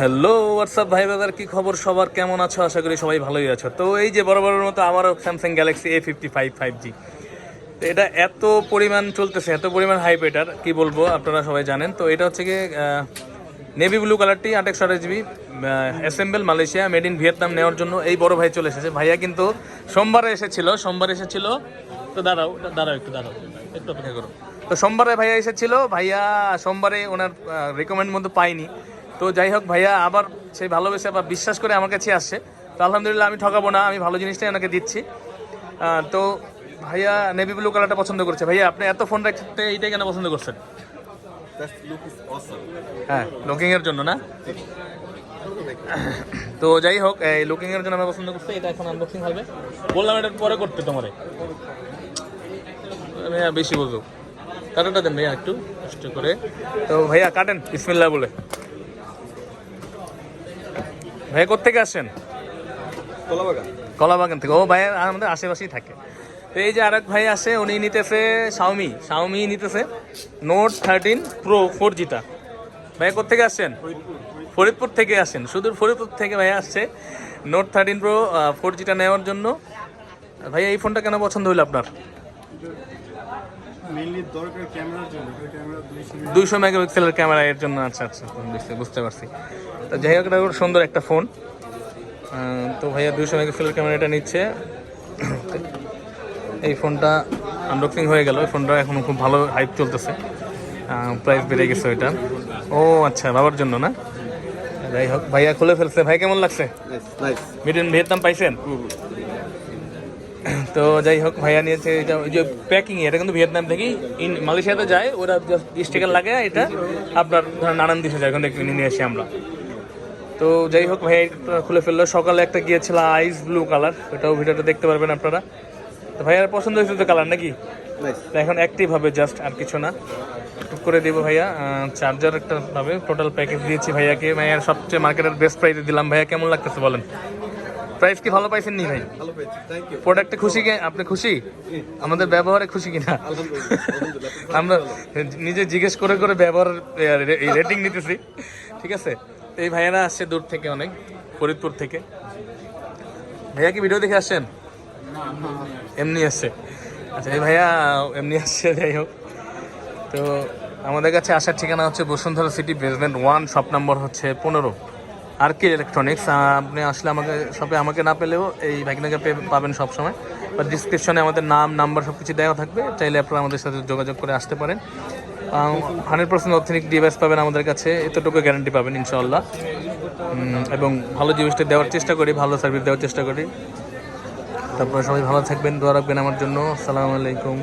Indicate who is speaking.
Speaker 1: Hello WhatsApp ভাই বাবার কি খবর সবার? কেমন আছো? আশা করি সবাই ভালোই আছো। তো এই যে বড় বড়ের মতো আমারও Samsung Galaxy A fifty five five G তো এটা এত পরিমাণ চলতেছে, এত পরিমাণ হাইপ এটার, কি বলব, আপনারা সবাই জানেন। তো এটা হচ্ছে গিয়ে নেভি ব্লু কালারটি আট GB assemble Malaysia made in Vietnam নেওয়ার জন্য এই বড় ভাই চলে এসেছে। ভাইয়া কিন্তু সোমবারে এসেছিল, সোমবার এসেছিল। তো দাঁড়াও দাঁড়াও একটু দাঁড়াও। একটু অপেক্ষা করো। তো সোমবারে ভাইয়া এসেছিল, ভাইয়া সোমবারে ওনার রেকমেন্ড মতো পাইনি। তো যাই হোক ভাইয়া আবার সেই ভালোবেসে বা বিশ্বাস করে আমার কাছে আসছে। তো আলহামদুলিল্লাহ আমি ঠকাবো না আমি ভালো জিনিসটাই ওনাকে দিচ্ছি। তো ভাইয়া নেভি ব্লু কালারটা পছন্দ করছে। ভাইয়া আপনি এত ফোন রাখতে এইটাই কেন পছন্দ করছেন. হ্যাঁ লুকিংয়ের জন্য না? তো যাই হোক এই লুকিং এর জন্য আমরা পছন্দ করছি এটা এখন আনবক্সিং হবে। বললাম এটা পরে করতে তোমারে। ভাইয়া বেশি বলতো কাটাটা দেন ভাইয়া একটু কষ্ট করে। তো ভাইয়া কাটেন বিসমিল্লাহ বলে। ভাইয়া কোথেকে আসছেন
Speaker 2: কলাবাগান।
Speaker 1: কলাবাগান থেকে। ও ভাই আমাদের আশেপাশেই থাকে। তো এই যে আরেক ভাই আছে উনি নিতেছে শাওমি শাওমি নিতেছে নোট থার্টিন প্রো ফোর জিটা ভাই কোথেকে আসছেন ফরিদপুর। থেকে আসেন। শুধু ফরিদপুর থেকে ভাই আসছে নোট থার্টিন প্রো ফোর জিটা নেওয়ার জন্য। ভাই এই ফোনটা কেন পছন্দ হলো আপনার?
Speaker 3: মেইনলি দরকার ক্যামেরার জন্য ক্যামেরা
Speaker 1: মেগাপিক্সেলের ক্যামেরা এর জন্য আচ্ছা আচ্ছা বুঝতে বুঝতে পারছি। তো যাই হোক এটা খুব সুন্দর একটা ফোন তো ভাইয়া দুইশো মেগাপিক্সেলের ক্যামেরাটা নিচ্ছে। এই ফোনটা আনবক্সিং হয়ে গেল। এই ফোনটা এখন খুব ভালো হাইপ চলতেছে। প্রাইস বেড়ে গেছে ওইটা। ও আচ্ছা বাবার জন্য না? যাই হোক ভাইয়া খুলে ফেলছে। ভাই কেমন লাগছে? ভিয়েতনাম পাইছেন? তো যাই হোক ভাইয়া নিয়েছে এটা ওই যে প্যাকিং এটা কিন্তু ভিয়েতনাম থেকেই ইন মালয়েশিয়াতে যায় ওরা স্টিকার লাগে এটা আপনার নানান দেশে যায় ওখান থেকে নিয়ে আসি আমরা। তো যাই হোক ভাই এটা খুলে ফেলল সকালে একটা গিয়েছিল আইস ব্লু কালার ওটাও ভিডিওটা দেখতে পারবেন আপনারা। তো ভাইয়ার পছন্দ হয়েছে তো কালার নাকি? এখন অ্যাক্টিভ হবে জাস্ট আর কিছু না। টুক করে দেবো ভাইয়া চার্জার একটা পাবে টোটাল প্যাকেজ দিয়েছি ভাইয়াকে। ভাইয়ার সবচেয়ে মার্কেটের বেস্ট প্রাইসে দিলাম। ভাইয়া কেমন লাগতেছে বলেন? প্রাইস কি ভালো পাইছেন নি ভাই?
Speaker 2: ভালো পেয়েছি থ্যাংক ইউ
Speaker 1: প্রোডাক্টে খুশি কে? আপনি খুশি? আমাদের ব্যবহারে খুশি কিনা? আমরা নিজে জিজ্ঞেস করে করে ব্যবহার রেটিং নিতেছি। ঠিক আছে? তো এই ভাইয়ারা আসছে দূর থেকে অনেক ফরিদপুর থেকে। ভাইয়া কি ভিডিও দেখে আসছেন? এমনি আসছে। আচ্ছা এই ভাইয়া এমনি আসছে যাই হোক। তো আমাদের কাছে আসার ঠিকানা হচ্ছে Bashundhara city basement one shop number হচ্ছে পনেরো। আর কে ইলেকট্রনিক্স আপনি আসলে আমাকে শপে আমাকে না পেলেও এই ভাগিনাকে পাবেন সবসময়। বা ডিসক্রিপশনে আমাদের নাম নাম্বার সব কিছু দেওয়া থাকবে। চাইলে আপনারা আমাদের সাথে যোগাযোগ করে আসতে পারেন। হান্ড্রেড পার্সেন্ট অথেনিক ডিভাইস পাবেন আমাদের কাছে। এতটুকু গ্যারান্টি পাবেন ইনশাল্লাহ এবং ভালো জিনিসটা দেওয়ার চেষ্টা করি, ভালো সার্ভিস দেওয়ার চেষ্টা করি। তারপরে সবাই ভালো থাকবেন, দোয়া রাখবেন আমার জন্য। আসসালামু আলাইকুম।